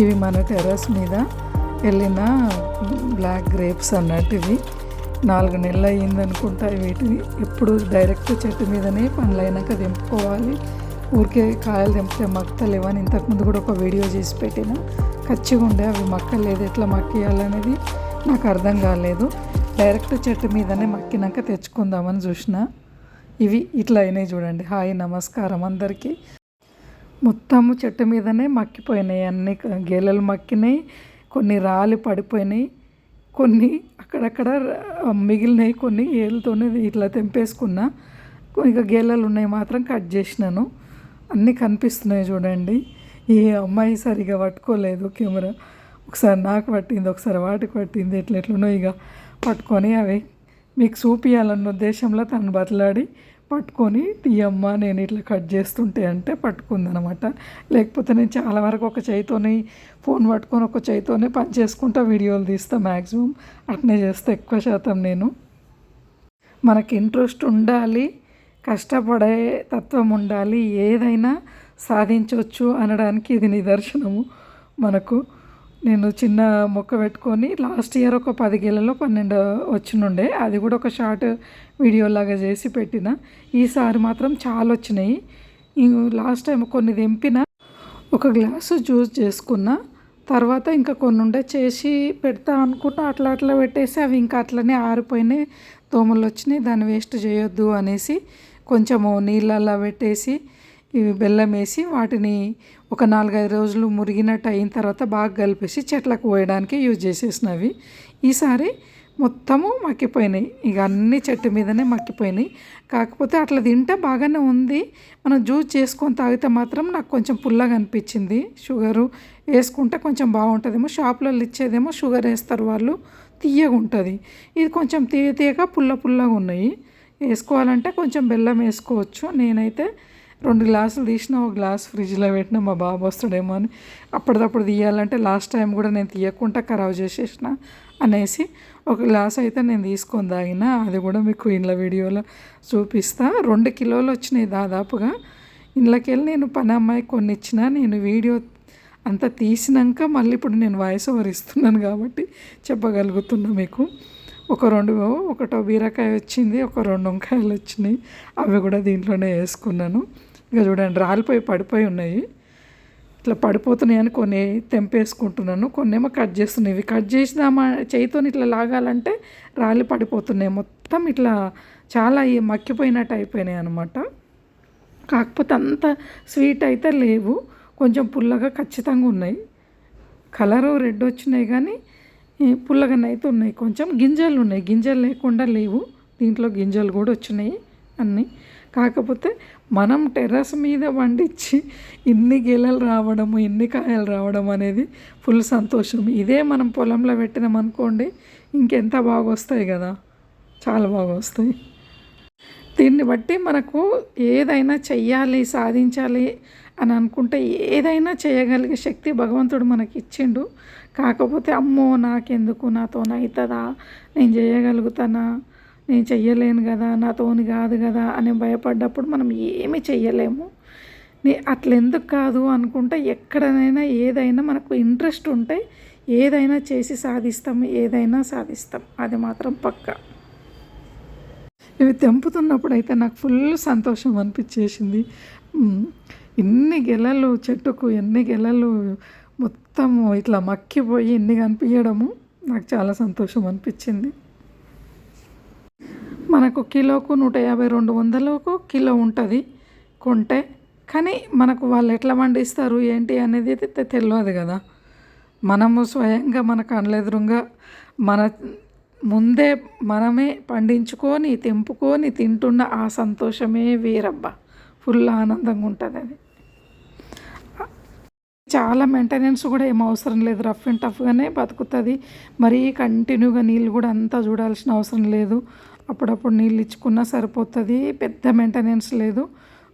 ఇవి మన టెర్రస్ మీద వెళ్ళిన బ్లాక్ గ్రేప్స్ అన్నట్టు ఇవి నాలుగు నెలలు అయ్యింది అనుకుంటా వీటిని. ఎప్పుడు డైరెక్ట్ చెట్టు మీదనే పండ్లు అయినాక తెంపుకోవాలి. ఊరికే కాయలు తెంపితే మక్కలేవు అని ఇంతకుముందు కూడా ఒక వీడియో చేసి పెట్టిన. ఖచ్చిగా ఉండే అవి మక్కలేదు ఎట్లా మక్కియాలనేది నాకు అర్థం కాలేదు. డైరెక్ట్ చెట్టు మీదనే మక్కినాక తెచ్చుకుందామని చూసిన. ఇవి ఇట్లా అయినాయి చూడండి. హాయ్ నమస్కారం అందరికీ. మొత్తము చెట్టు మీదనే మక్కిపోయినాయి. అన్ని గేలలు మక్కినాయి కొన్ని రాలి పడిపోయినాయి కొన్ని అక్కడక్కడ మిగిలినాయి కొన్ని ఏళ్ళతోనే ఇట్లా తెంపేసుకున్నా. ఇక గేలలు ఉన్నాయి మాత్రం కట్ చేసినాను. అన్నీ కనిపిస్తున్నాయి చూడండి. ఈ అమ్మాయి సరిగా పట్టుకోలేదు కెమెరా. ఒకసారి నాకు పట్టింది ఒకసారి వాటికి పట్టింది ఎట్లా ఎట్లనో ఇక పట్టుకొని అవి. మీకు చూపించాలన్న ఉద్దేశంలో తను బతలాడి పట్టుకొని తీయమ్మ నేను ఇట్లా కట్ చేస్తుంటే అంటే పట్టుకుందనమాట. లేకపోతే నేను చాలా వరకు ఒక చేయితోని ఫోన్ పట్టుకొని ఒక చేయితోనే పని చేసుకుంటా వీడియోలు తీస్తా మ్యాక్సిమం అట్నే చేస్తా ఎక్కువ శాతం నేను. మనకి ఇంట్రెస్ట్ ఉండాలి కష్టపడే తత్వం ఉండాలి ఏదైనా సాధించవచ్చు అనడానికి ఇది నిదర్శనము మనకు. నేను చిన్న మొక్క పెట్టుకొని లాస్ట్ ఇయర్ ఒక పది గేలలో పన్నెండు వచ్చినుండే. అది కూడా ఒక షార్ట్ వీడియో లాగా చేసి పెట్టిన. ఈసారి మాత్రం చాలా వచ్చినాయి. లాస్ట్ టైం కొన్ని తెంపిన ఒక గ్లాసు జ్యూస్ చేసుకున్న తర్వాత ఇంకా కొన్ని ఉండే చేసి పెడతా అనుకుంటా అట్లా అట్లా పెట్టేసి అవి ఇంకా అట్లనే ఆరిపోయినాయి. దోమలు వచ్చినాయి దాన్ని వేస్ట్ చేయొద్దు అనేసి కొంచెము నీళ్ళల్లో పెట్టేసి బెల్లం వేసి వాటిని ఒక నాలుగైదు రోజులు మురిగినట్టు అయిన తర్వాత బాగా కలిపేసి చెట్లకు పోయడానికి యూజ్ చేసేసినవి. ఈసారి మొత్తము మక్కిపోయినాయి. ఇక అన్ని చెట్టు మీదనే మక్కిపోయినాయి. కాకపోతే అట్లా తింటే బాగానే ఉంది. మనం జ్యూస్ చేసుకొని తాగితే మాత్రం నాకు కొంచెం పుల్లగా అనిపించింది. షుగరు వేసుకుంటే కొంచెం బాగుంటుందేమో. షాపులలో ఇచ్చేదేమో షుగర్ వేస్తారు వాళ్ళు. తీయగా ఉంటుంది. ఇది కొంచెం తీయ తీయగా పుల్ల పుల్లగా ఉన్నాయి. వేసుకోవాలంటే కొంచెం బెల్లం వేసుకోవచ్చు. నేనైతే రెండు గ్లాసులు తీసిన ఒక గ్లాస్ ఫ్రిడ్జ్లో పెట్టిన మా బాబు వస్తాడేమో అని అప్పటిదప్పుడు తీయాలంటే లాస్ట్ టైం కూడా నేను తీయకుండా ఖరాబ్ చేసేసిన అనేసి ఒక గ్లాస్ అయితే నేను తీసుకొని తాగిన. అది కూడా మీకు ఇంట్లో వీడియోలో చూపిస్తా. రెండు కిలోలు వచ్చినాయి దాదాపుగా. ఇంట్లోకి వెళ్ళి నేను పని అమ్మాయి కొన్ని ఇచ్చిన నేను వీడియో అంతా తీసినాక మళ్ళీ ఇప్పుడు నేను వాయిస్ ఓవర్ ఇస్తున్నాను కాబట్టి చెప్పగలుగుతున్నా మీకు. ఒక రెండు ఒకటో బీరకాయ వచ్చింది ఒక రెండు వంకాయలు వచ్చినాయి. అవి కూడా దీంట్లోనే వేసుకున్నాను. ఇక చూడండి రాలిపోయి పడిపోయి ఉన్నాయి. ఇట్లా పడిపోతున్నాయని కొన్ని తెంపేసుకుంటున్నాను. కొన్ని ఏమో కట్ చేస్తున్నాయి. ఇవి కట్ చేసినామా చేయితో ఇట్లా లాగాలంటే రాలి పడిపోతున్నాయి. మొత్తం ఇట్లా చాలా మక్కిపోయినట్టు అయిపోయినాయి అనమాట కాకపోతే అంత స్వీట్ అయితే లేవు. కొంచెం పుల్లగా ఖచ్చితంగా ఉన్నాయి. కలరు రెడ్ వచ్చినాయి కానీ పుల్లగానైతే పుల్లగానే అయితే ఉన్నాయి. కొంచెం గింజలు ఉన్నాయి. గింజలు లేకుండా లేవు. దీంట్లో గింజలు కూడా వచ్చినాయి అన్నీ. కాకపోతే మనం టెర్రస్ మీద వండించి ఇన్ని గెలలు రావడము ఇన్ని కాయలు రావడం అనేది ఫుల్ సంతోషం. ఇదే మనం పొలంలో పెట్టినాం అనుకోండి ఇంకెంత బాగా వస్తాయి కదా? చాలా బాగా వస్తాయి దీన్ని బట్టి మనకు ఏదైనా చెయ్యాలి సాధించాలి అని అనుకుంటే ఏదైనా చేయగలిగే శక్తి భగవంతుడు మనకి ఇచ్చిండు. కాకపోతే అమ్మో నాకెందుకు? నాతోన అవుతుందా నేను చేయగలుగుతానా? నేను చెయ్యలేను కదా నాతోని కాదు కదా అని భయపడ్డప్పుడు మనం ఏమీ చెయ్యలేము. నే- అట్లెందుకు కాదు అనుకుంటే ఎక్కడనైనా ఏదైనా మనకు ఇంట్రెస్ట్ ఉంటే ఏదైనా చేసి సాధిస్తాం ఏదైనా సాధిస్తాం. అది మాత్రం పక్క. ఇవి తెంపుతున్నప్పుడు అయితే నాకు ఫుల్ సంతోషం అనిపించేసింది. ఇన్ని గెలలు చెట్టుకు ఎన్ని గెలలు మొత్తం ఇట్లా మక్కిపోయి ఇన్ని కనిపించడము నాకు చాలా సంతోషం అనిపించింది. మనకు కిలోకు నూట యాభై రెండు వందలకు కిలో ఉంటుంది కొంటే. కానీ మనకు వాళ్ళు ఎట్లా పండిస్తారు ఏంటి అనేది అయితే తెలియదు కదా. మనము స్వయంగా మన కళ్ళెదురుగా మన ముందే మనమే పండించుకొని తెంపుకొని తింటున్న ఆ సంతోషమే వేరబ్బా. ఫుల్ ఆనందంగా ఉంటుంది అది. చాలా మెయింటెనెన్స్ కూడా ఏం అవసరం లేదు. రఫ్ అండ్ టఫ్గానే బతుకుతుంది. మరీ కంటిన్యూగా నీళ్ళు కూడా అంతా చూడాల్సిన అవసరం లేదు. అప్పుడప్పుడు నీళ్ళు ఇచ్చుకున్నా సరిపోతుంది పెద్ద మెయింటెనెన్స్ లేదు.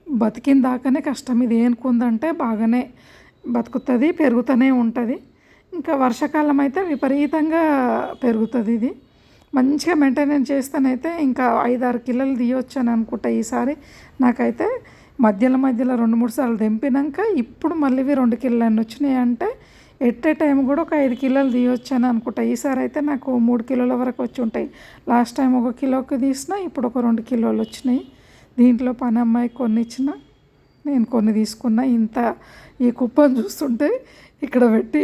బతికిన దాకానే కష్టం. ఇది ఏనుకుందంటే బాగానే బతుకుతుంది పెరుగుతూనే ఉంటుంది. ఇంకా వర్షాకాలం అయితే విపరీతంగా పెరుగుతుంది ఇది. మంచిగా మెయింటెనెన్స్ చేస్తేనైతే ఇంకా ఐదారు కిలోలు తీయొచ్చు అని అనుకుంటా ఈసారి. నాకైతే మధ్యలో మధ్యలో రెండు మూడు సార్లు దింపినాక ఇప్పుడు మళ్ళీ ఇవి రెండు కిలోలు అన్నీ వచ్చినాయి అంటే ఎట్ ఏ టైం కూడా ఒక ఐదు కిలోలు తీయొచ్చు అని అనుకుంటా. ఈసారి అయితే నాకు మూడు కిలోల వరకు వచ్చి ఉంటాయి. లాస్ట్ టైం ఒక కిలోకి తీసిన ఇప్పుడు ఒక రెండు కిలోలు వచ్చినాయి. దీంట్లో పని అమ్మాయి కొన్ని ఇచ్చిన నేను కొన్ని తీసుకున్నా. ఇంత ఈ కుప్పను చూస్తుంటే ఇక్కడ పెట్టి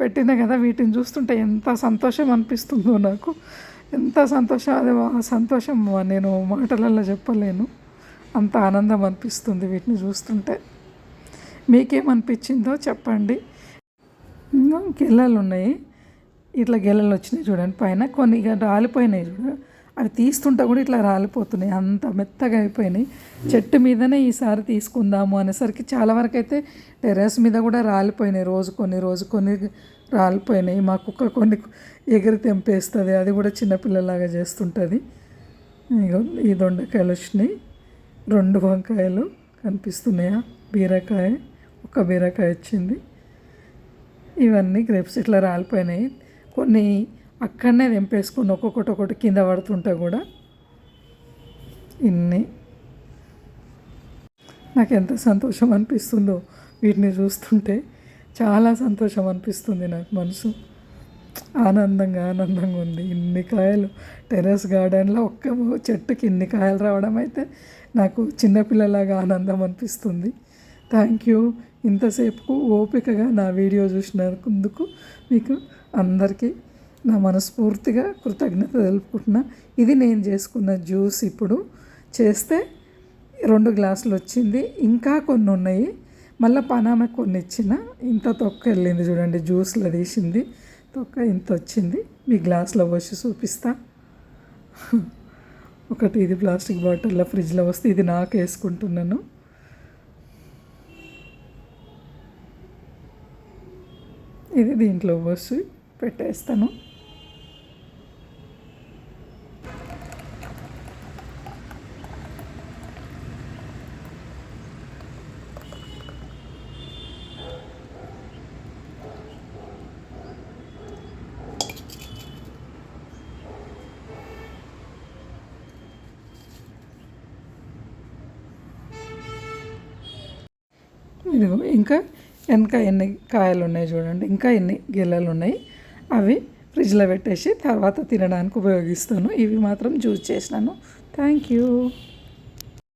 పెట్టిన కదా వీటిని చూస్తుంటే ఎంత సంతోషం అనిపిస్తుందో నాకు. ఎంత సంతోషం అది ఆ సంతోషం నేను మాటలలో చెప్పలేను. అంత ఆనందం అనిపిస్తుంది వీటిని చూస్తుంటే. మీకేమనిపించిందో చెప్పండి. గెల్లలు ఉన్నాయి. ఇట్లా గెలలు వచ్చినాయి చూడండి. పైన కొన్ని ఇక రాలిపోయినాయి చూడ. అవి తీస్తుంటే కూడా ఇట్లా రాలిపోతున్నాయి. అంత మెత్తగా అయిపోయినాయి. చెట్టు మీదనే ఈసారి తీసుకుందాము అనేసరికి చాలా వరకు అయితే టెర్రస్ మీద కూడా రాలిపోయినాయి. రోజు కొన్ని రోజు కొన్ని రాలిపోయినాయి. మా కుక్క కొన్ని ఎగిరి తెంపేస్తుంది. అది కూడా చిన్నపిల్లలాగా చేస్తుంటుంది. ఇగో ఈ దొండకాయలు వచ్చినాయి. రెండు వంకాయలు కనిపిస్తున్నాయా? బీరకాయ. ఒక బీరకాయ వచ్చింది. ఇవన్నీ గ్రేప్స్ ఇట్లా రాలిపోయినాయి. కొన్ని అక్కడనే తెంపేసుకుని ఒక్కొక్కటి ఒకటి కింద పడుతుంటే కూడా ఇన్ని. నాకు ఎంత సంతోషం అనిపిస్తుందో వీటిని చూస్తుంటే. చాలా సంతోషం అనిపిస్తుంది నాకు మనసు. ఆనందంగా ఆనందంగా ఉంది. ఇన్ని కాయలు టెర్రస్ గార్డెన్లో ఒక్క చెట్టుకి ఇన్ని కాయలు రావడం అయితే నాకు చిన్నపిల్లలాగా ఆనందం అనిపిస్తుంది. థ్యాంక్ యూ ఇంతసేపు ఓపికగా నా వీడియో చూసినందుకు మీకు అందరికీ నా మనస్ఫూర్తిగా కృతజ్ఞత తెలుపుకుంటున్నా. ఇది నేను చేసుకున్న జ్యూస్ ఇప్పుడు. చేస్తే రెండు గ్లాసులు వచ్చింది. ఇంకా కొన్ని ఉన్నాయి. మళ్ళీ పనామె కొన్ని ఇచ్చిన. ఇంత తొక్క వెళ్ళింది చూడండి జ్యూస్లో తీసింది. తొక్క ఇంత వచ్చింది. మీ గ్లాస్లో పోసి చూపిస్తా. ఒకటి ఇది ప్లాస్టిక్ బాటిల్లో ఫ్రిడ్జ్లో వస్తే ఇది నాకు వేసుకుంటున్నాను. ఇది దీంట్లో పోసి పెట్టేస్తాను. ఇదిగో ఇంకా వెనక ఎన్ని కాయలు ఉన్నాయి చూడండి ఇంకా ఎన్ని గిల్లలు ఉన్నాయి అవి ఫ్రిడ్జ్లో పెట్టేసి తర్వాత తినడానికి ఉపయోగిస్తాను. ఇవి మాత్రం జ్యూస్ చేసినాను. Thank you.